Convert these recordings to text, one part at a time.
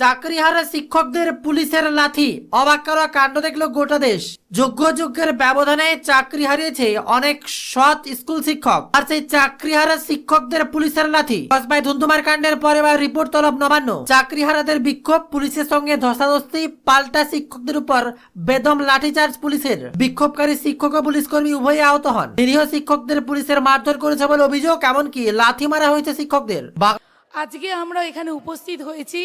চাকরিহারা শিক্ষকদের পুলিশের লাথি। অবাক করা কাণ্ড দেখল গোটা দেশ। যোগ্য যোগ্যের ব্যবধানে চাকরি হারিয়েছে অনেক সৎ স্কুল শিক্ষক। আর সেই চাকরিহারা শিক্ষকদের পুলিশের লাথি। কসবাই ধুন্ধুমার কাণ্ডের পরে এবার রিপোর্ট তলব নবান্ন। চাকরিহারাদের বিক্ষোভ পুলিশের সঙ্গে ধস্তাধস্তি পাল্টা শিক্ষকদের উপর বেদম লাঠিচার্জ পুলিশের। বিক্ষোভকারী শিক্ষক ও পুলিশ কর্মী উভয়ে আহত হন। নিরীহ শিক্ষকদের পুলিশের মারধর করেছে বলে অভিযোগ, এমনকি লাথি মারা হয়েছে শিক্ষকদের। আজকে আমরা এখানে উপস্থিত হয়েছি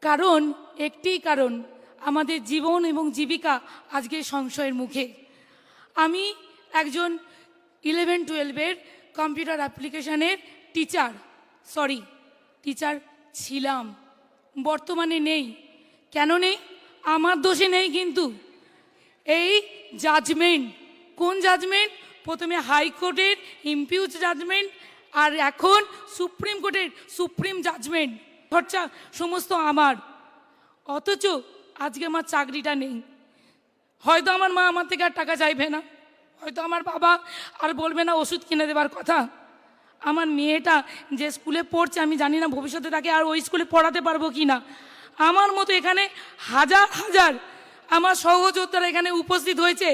কারণ একটি কারণ, আমাদের জীবন এবং জীবিকা আজকে সংশয়ের মুখে। আমি একজন ইলেভেন টুয়েলভের কম্পিউটার অ্যাপ্লিকেশনের টিচার সরি টিচার ছিলাম। বর্তমানে নেই। কেন নেই? আমার দোষে নেই কিন্তু। এই জাজমেন্ট কোন জাজমেন্ট প্রথমে হাইকোর্টের ইম্পিউজ জাজমেন্ট আর এখন সুপ্রিম কোর্টের সুপ্রিম জাজমেন্ট খরচা সমস্ত আমার। অথচ আজকে আমার চাকরিটা নেই। হয়তো আমার মা আমার থেকে আর টাকা চাইবে না। হয়তো আমার বাবা আর বলবে না ওষুধ কিনে দেবার কথা। আমার মেয়েটা যে স্কুলে পড়ছে, আমি জানি না ভবিষ্যতে তাকে আর ওই স্কুলে পড়াতে পারব কি না। আমার মতো এখানে হাজার হাজার আমার সহযোদ্ধারা এখানে উপস্থিত হয়েছে।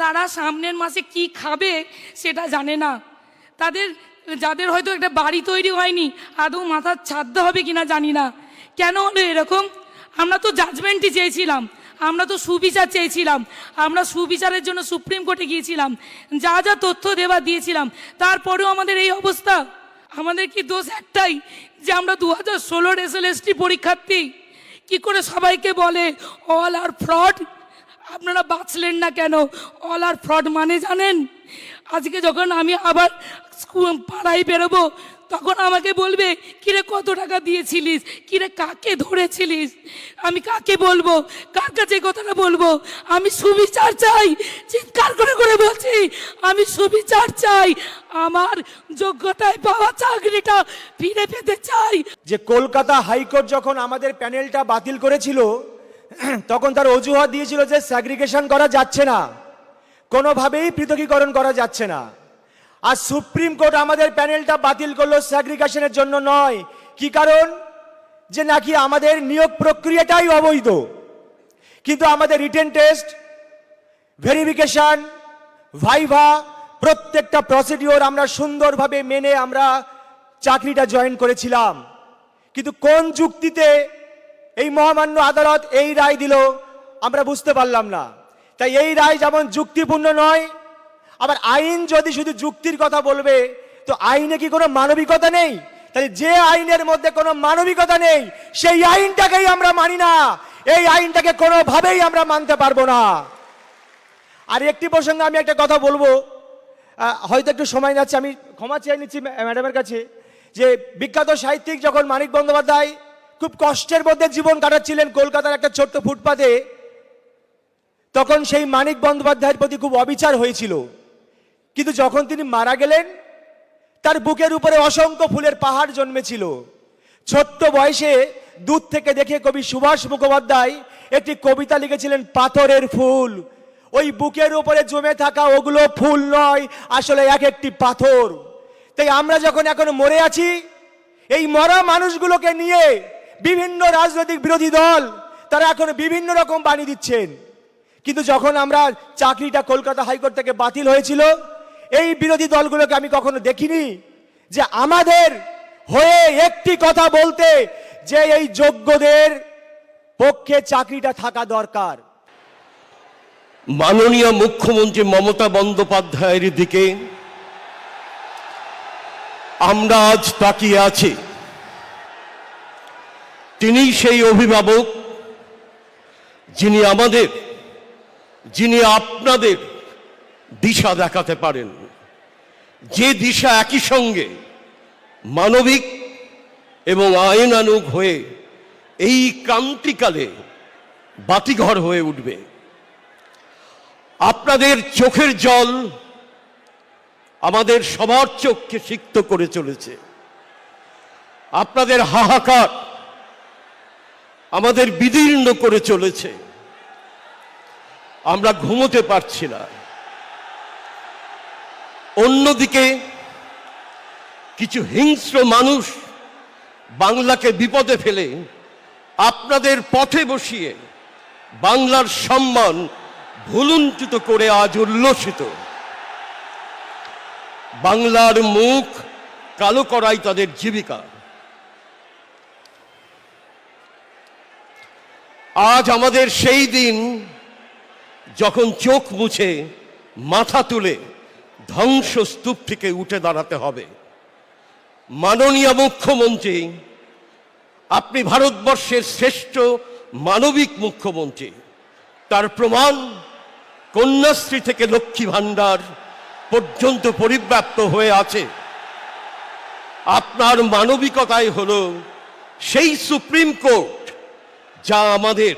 তারা সামনের মাসে কি খাবে সেটা জানে না। তাদের যাদের হয়তো একটা বাড়ি তৈরি হয়নি, আদৌ মাথার ছাদ্য হবে কিনা জানি না। কেন হলো এরকম? আমরা তো জাজমেন্টই চেয়েছিলাম। আমরা তো সুবিচার চেয়েছিলাম। আমরা সুবিচারের জন্য সুপ্রিম কোর্টে গিয়েছিলাম। যা যা তথ্য দেওয়া দিয়েছিলাম, তারপরেও আমাদের এই অবস্থা। আমাদের কি দোষ একটাই? যে আমরা দু হাজার ষোলোর এস এল পরীক্ষার্থী। কি করে সবাইকে বলে অল আর ফ্রড আপনারা বাঁচলেন না কেন? অল আর ফ্রড মানে জানেন? আজকে যখন আমি আবার স্কুল পাড়ায় বেরোবো, তখন আমাকে বলবে, কিরে, কত টাকা দিয়েছিলিস? কিরে, কাকে ধরেছিলিস? আমি কাকে বলব? কার কাছে কথাটা বলব? আমি সুবিচার চাই, চিৎকার করে করে বলছি, আমি সুবিচার চাই, আমার যোগ্যতায় পাওয়া চাকরিটা ফিরে পেতে চাই। যে কলকাতা হাইকোর্ট যখন আমাদের প্যানেলটা বাতিল করেছিল, তখন তার অজুহাত দিয়েছিল যে স্যাগ্রিগেশন করা যাচ্ছে না। কোনোভাবেই পৃথকীকরণ করা যাচ্ছে না। আর সুপ্রিম কোর্ট আমাদের প্যানেলটা বাতিল করল স্যাগ্রিগেশনের জন্য নয়। কি কারণ? যে নাকি আমাদের নিয়োগ প্রক্রিয়াটাই অবৈধ। কিন্তু আমাদের রিটেন টেস্ট ভেরিফিকেশন ভাইভা প্রত্যেকটা প্রসিডিওর আমরা সুন্দরভাবে মেনে আমরা চাকরিটা জয়েন করেছিলাম। কিন্তু কোন যুক্তিতে এই মহামান্য আদালত এই রায় দিল আমরা বুঝতে পারলাম না। তাই এই রায় যেমন যুক্তিপূর্ণ নয় আবার আইন যদি শুধু যুক্তির কথা বলবে, তো আইনে কি কোনো মানবিকতা নেই? তাহলে যে আইনের মধ্যে কোনো মানবিকতা নেই, সেই আইনটাকেই আমরা মানি না। এই আইনটাকে কোনোভাবেই আমরা মানতে পারব না। আর একটি প্রসঙ্গে আমি একটা কথা বলব। হয়তো একটু সময় যাচ্ছে, আমি ক্ষমা চেয়ে নিচ্ছি ম্যাডামের কাছে যে বিখ্যাত সাহিত্যিক যখন মানিক বন্দ্যোপাধ্যায় খুব কষ্টের মধ্যে জীবন কাটাচ্ছিলেন কলকাতার একটা ছোট্ট ফুটপাতে, তখন সেই মানিক বন্দ্যোপাধ্যায়ের প্রতি খুব অবিচার হয়েছিল। কিন্তু যখন তিনি মারা গেলেন, তার বুকের উপরে অসংখ্য ফুলের পাহাড় জন্মেছিল। ছোট্ট বয়সে দূর থেকে দেখে কবি সুভাষ মুখোপাধ্যায় একটি কবিতা লিখেছিলেন, পাথরের ফুল। ওই বুকের উপরে জমে থাকা ওগুলো ফুল নয়, আসলে এক একটি পাথর। তাই আমরা যখন এখন মরে আছি, এই মরা মানুষগুলোকে নিয়ে বিভিন্ন রাজনৈতিক বিরোধী দল, তারা এখন বিভিন্ন রকম বাণী দিচ্ছেন। কিন্তু যখন আমরা চাকরিটা কলকাতা হাইকোর্ট থেকে বাতিল হয়েছিল এই বিরোধী দলগুলোকে আমি কখনো দেখিনি যে আমাদের হয়ে একটি কথা বলতে যে এই যোগ্যদের পক্ষে চাকরিটা থাকা দরকার। মাননীয় মুখ্যমন্ত্রী মমতা বন্দ্যোপাধ্যায়ের দিকে আমরা আজ তাকিয়ে আছি। তিনি সেই অভিভাবক যিনি আমাদের, যিনি আপনাদের দিশা দেখাতে পারেন। যে দিশা একই সঙ্গে মানবিক এবং আইনানুগ হয়ে এই ক্রান্তিকালে বাতিঘর হয়ে উঠবে। আপনাদের চোখের জল আমাদের সবার চোখকে সিক্ত করে চলেছে। আপনাদের হাহাকার আমাদের বিদীর্ণ করে চলেছে। আমরা ঘুমোতে পারছি না। অন্যদিকে কিছু হিংস্র মানুষ বাংলাকে বিপদে ফেলে আপনাদের পথে বসিয়ে বাংলার সম্মান ভুলুণ্ঠিত করে আজ উল্লসিত। বাংলার মুখ কালো করাই তাদের জীবিকা। আজ আমাদের সেই দিন যখন চোখ মুছে, মাথা তুলে ধ্বংসস্তূপ থেকে উঠে দাঁড়াতে হবে। মাননীয় মুখ্যমন্ত্রী, আপনি ভারতবর্ষের শ্রেষ্ঠ মানবিক মুখ্যমন্ত্রী। তার প্রমাণ কন্যাশ্রী থেকে লক্ষ্মী ভাণ্ডার পর্যন্ত পরিব্যাপ্ত হয়ে আছে। আপনার মানবিকতাই হলো সেই সুপ্রিম কোর্ট যা আমাদের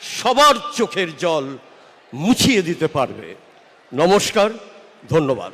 সবার চোখের জল মুছিয়ে দিতে পারবে। নমস্কার। ধন্যবাদ।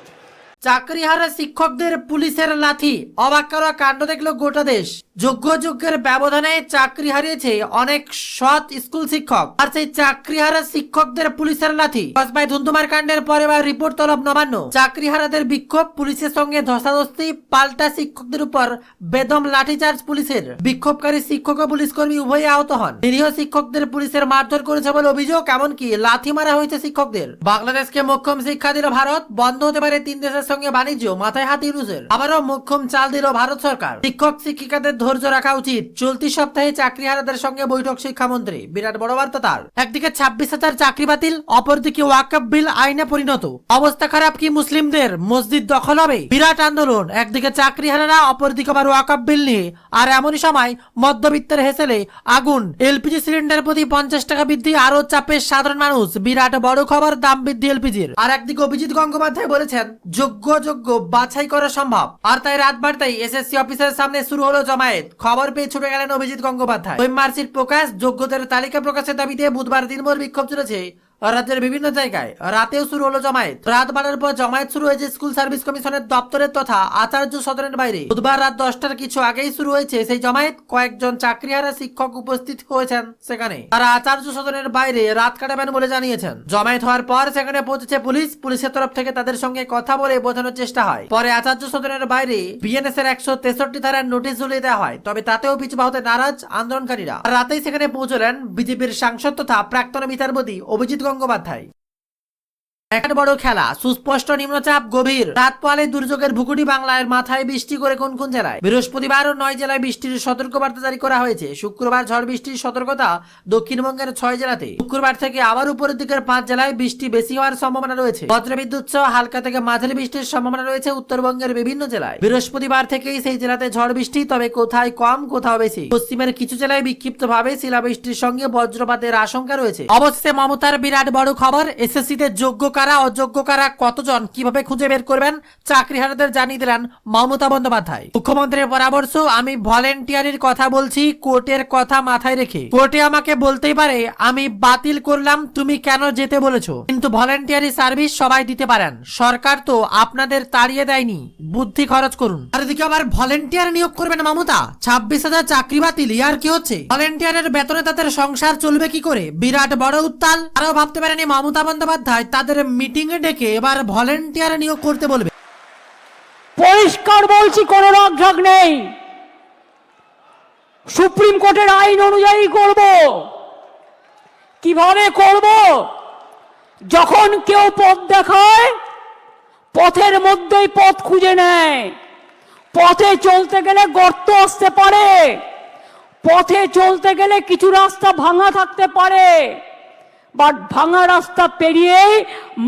চাকরিহারা শিক্ষকদের পুলিশের লাথি। অবাক করা কাণ্ড দেখল গোটা দেশ। যোগ্য যোগ্যের ব্যবধানে চাকরি হারিয়েছে অনেক সৎ স্কুল শিক্ষক। আর সেই চাকরিহারা শিক্ষকদের পুলিশের লাথি। কসবাই ধুন্ধুমার কাণ্ডের পরে বা রিপোর্ট তলব নবান্ন। চাকরিহারাদের বিক্ষোভ পুলিশের সঙ্গে ধস্তাধস্তি পাল্টা শিক্ষকদের উপর বেদম লাঠিচার্জ পুলিশের। বিক্ষোভকারী শিক্ষক ও পুলিশ কর্মী উভয়ে আহত হন। নিরীহ শিক্ষকদের পুলিশের মারধর করেছে বলে অভিযোগ, এমনকি লাথি মারা হয়েছে শিক্ষকদের। বাংলাদেশকে মোক্ষম শিক্ষা দিল ভারত, বন্ধ হতে পারে তিন দেশের সঙ্গে বাণিজ্য, মাথায় হাত ইউনুসের। আবারও মোক্ষম চাল দিল ভারত সরকার। শিক্ষক, শিক্ষিকাদের ধৈর্য রাখা উচিত। চলতি সপ্তাহে চাকরিহারাদের সঙ্গে বৈঠক শিক্ষামন্ত্রী। বিরাট বড় বার্তা তার। একদিকে ছাব্বিশ হাজার চাকরি বাতিল, অপরদিকে ওয়াকফ বিল আইনে পরিণত। অবস্থা খারাপ কি মুসলিমদের? মসজিদ দখল হবে? বিরাট আন্দোলন। একদিকে চাকরিহারারা, অপরদিকে আবার ওয়াকফ বিল নিয়ে। আর এমনই সময় মধ্যবিত্তের হেসেলে আগুন। এলপিজি সিলিন্ডার প্রতি পঞ্চাশ টাকা বৃদ্ধি আরও চাপে সাধারণ মানুষ। বিরাট বড় খবর, দাম বৃদ্ধি এলপিজির। আর একদিকে অভিজিৎ গঙ্গোপাধ্যায় বলেছেন, যোগ্য যোগ্য বাছাই করা সম্ভব। আর তাই রাত বাড়তেই এসএসসি অফিসের সামনে শুরু হলো জমায়েত। খবর পেয়ে ছুটে গেলেন অভিজিৎ গঙ্গোপাধ্যায়। ওই মার্কশিট প্রকাশ যোগ্যতার তালিকা প্রকাশের দাবিতে বুধবার দিনভর বিক্ষোভ চলেছে। রাজ্যের বিভিন্ন জায়গায় রাতেও শুরু হলো জমায়েত। রাত বাড়ার পর জমায়েত শুরু হয়েছে স্কুল সার্ভিস কমিশনের দপ্তরের তথা আচার্য সদনের বাইরে। বুধবার রাত দশটার কিছু আগেই শুরু হয়েছে সেই জমায়েত। কয়েকজন চাকরিহারা শিক্ষক উপস্থিত হয়েছেন সেখানে। তারা আচার্য সদনের বাইরে রাত কাটাবেন বলে জানিয়েছেন। জমায়েত হওয়ার পর সেখানে পৌঁছেছে পুলিশ। পুলিশের তরফ থেকে তাদের সঙ্গে কথা বলে বোঝানোর চেষ্টা হয়। পরে আচার্য সদনের বাইরে বিএনএস এর একশো তেষট্টি ধারার নোটিশ ঝুলিয়ে দেওয়া হয়। তবে তাতেও পিছু হতে নারাজ আন্দোলনকারীরা। রাতেই সেখানে পৌঁছলেন বিজেপির সাংসদ তথা প্রাক্তন বিচারপতি অভিজিৎ গঙ্গোপাধ্যায়। একটা বড় খেলা, সুস্পষ্ট নিম্নচাপ, গভীর। রাত পোয়ালে দুর্যোগের ভুকুটি বাংলার মাথায় বৃষ্টি করে কোন কোন জেলায়? বৃহস্পতিবার ও নয় জেলায় বৃষ্টির সতর্কবার্তা জারি করা হয়েছে। শুক্রবার ঝড় বৃষ্টির সতর্কতা দক্ষিণবঙ্গের ছয় জেলাতে। শুক্রবার থেকে আবার উপরের দিকের পাঁচ জেলায় বৃষ্টি বেশি হওয়ার সম্ভাবনা রয়েছে। বজ্রবিদ্যুৎ সহ হালকা থেকে মাঝারি বৃষ্টির সম্ভাবনা রয়েছে উত্তরবঙ্গের বিভিন্ন জেলায়। বৃহস্পতিবার থেকেই সেই জেলাতে ঝড় বৃষ্টি, তবে কোথায় কম, কোথাও বেশি। পশ্চিমের কিছু জেলায় বিক্ষিপ্ত ভাবে শিলাবৃষ্টির সঙ্গে বজ্রপাতের আশঙ্কা রয়েছে। অবশেষে মমতার বিরাট বড় খবর এসএসসি তে যোগ্য কারা অযোগ্য কারা, কতজন কীভাবে খুঁজে বের করবেন, চাকরিহারাদের জানিয়ে দিলেন মমতা বন্দ্যোপাধ্যায়। মুখ্যমন্ত্রীর পরামর্শ, আমি ভলেন্টিয়ারির কথা বলছি, কোর্টের কথা মাথায় রেখে। কোর্টে আমাকে বলতেই পারে, আমি বাতিল করলাম, তুমি কেন যেতে বলেছ? কিন্তু ভলেন্টিয়ারি সার্ভিস সবাই দিতে পারেন। সরকার তো আপনাদের তাড়িয়ে দেয়নি। বুদ্ধি খরচ করুন। আর এদিকে আবার ভলেন্টিয়ার নিয়োগ করবেন মমতা? ছাব্বিশ হাজার চাকরি বাতিল ইয়ার কি হচ্ছে? ভলেন্টিয়ারের বেতনে তাদের সংসার চলবে কি করে? বিরাট বড় উত্তাল? আরও ভাবতে পারেনি মমতা বন্দ্যোপাধ্যায়, তাদের মিটিং এ ডেকে এবার ভলেন্টিয়ার নিয়োগ করতে বলবে। পরিষ্কার বলছি, কোনো রকঝক নেই। সুপ্রিম কোর্টের আইন অনুযায়ী করব। কীভাবে করব? যখন কেউ পথ দেখায়, পথের মধ্যেই পথ খুঁজে নেয়। পথে চলতে গেলে গর্ত আসতে পারে। পথে চলতে গেলে কিছু রাস্তা ভাঙা থাকতে পারে। বাট ভাঙা রাস্তা পেরিয়েই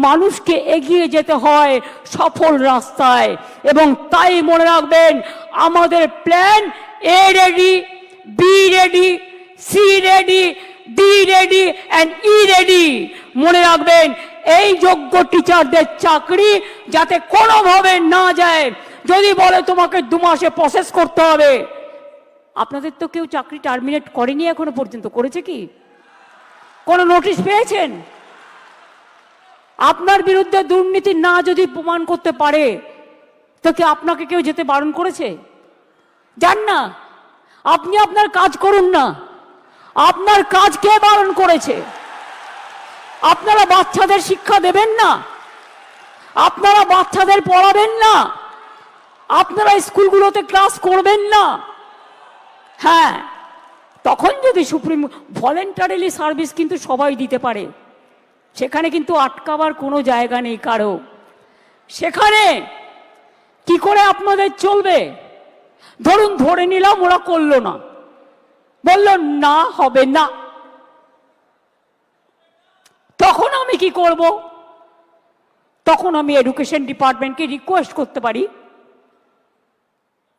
মানুষকে এগিয়ে যেতে হয় সফল রাস্তায়। এবং তাই মনে রাখবেন, আমাদের plan A ready B ready C ready D ready and E ready মনে রাখবেন, এই যোগ্য টিচারদের চাকরি যাতে কোনোভাবে না যায়। যদি বলে তোমাকে দু মাসে প্রসেস করতে হবে, আপনাদের তো কেউ চাকরি টার্মিনেট করেনি এখনও পর্যন্ত, করেছে কি? কোনো নোটিশ পেয়েছেন? আপনার বিরুদ্ধে দুর্নীতি না যদি প্রমাণ করতে পারে, তো কি আপনাকে কেউ যেতে বারণ করেছে? যান না। আপনি আপনার কাজ করুন না। আপনার কাজ কে বারণ করেছে? আপনারা বাচ্চাদের শিক্ষা দেবেন না? আপনারা বাচ্চাদের পড়াবেন না? আপনারা স্কুলগুলোতে ক্লাস করবেন না? হ্যাঁ। তখন যদি সুপ্রিম ভলেন্টারিলি সার্ভিস কিন্তু সবাই দিতে পারে, সেখানে কিন্তু আটকাবার কোনো জায়গা নেই কারও। সেখানে কি করে আপনাদের চলবে? ধরুন, ধরে নিলাম ওরা করল না। বলল, না, হবে না। তখন আমি কি করব? তখন আমি এডুকেশন ডিপার্টমেন্টকে রিকোয়েস্ট করতে পারি।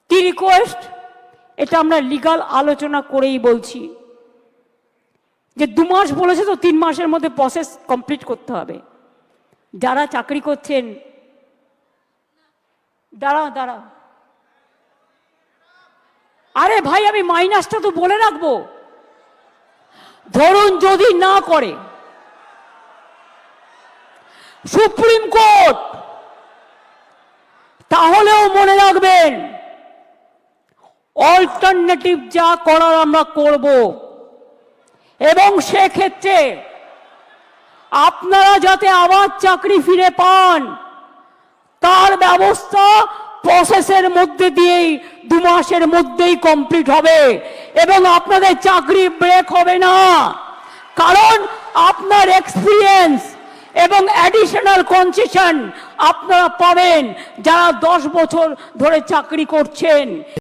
কি রিকোয়েস্ট এটা আমরা লিগাল আলোচনা করেই বলছি। যে দু মাস বলেছে তো তিন মাসের মধ্যে প্রসেস কমপ্লিট করতে হবে। যারা চাকরি করছেন, দাঁড়া দাঁড়া। আরে ভাই, আমি মাইনাসটা তো বলে রাখব। ধরুন যদি না করে, সুপ্রিম কোর্ট, তাহলেও মনে রাখবেন অল্টারনেটিভ যা করার আমরা করব। এবং সেক্ষেত্রে আপনারা যাতে আবার চাকরি ফিরে পান, তার ব্যবস্থা প্রসেসের মধ্যে দিয়েই, দু মাসের মধ্যেই কমপ্লিট হবে। এবং আপনাদের চাকরি ব্রেক হবে না। কারণ আপনার এক্সপিরিয়েন্স এবং অ্যাডিশনাল কনসেশন আপনারা পাবেন যারা দশ বছর ধরে চাকরি করছেন।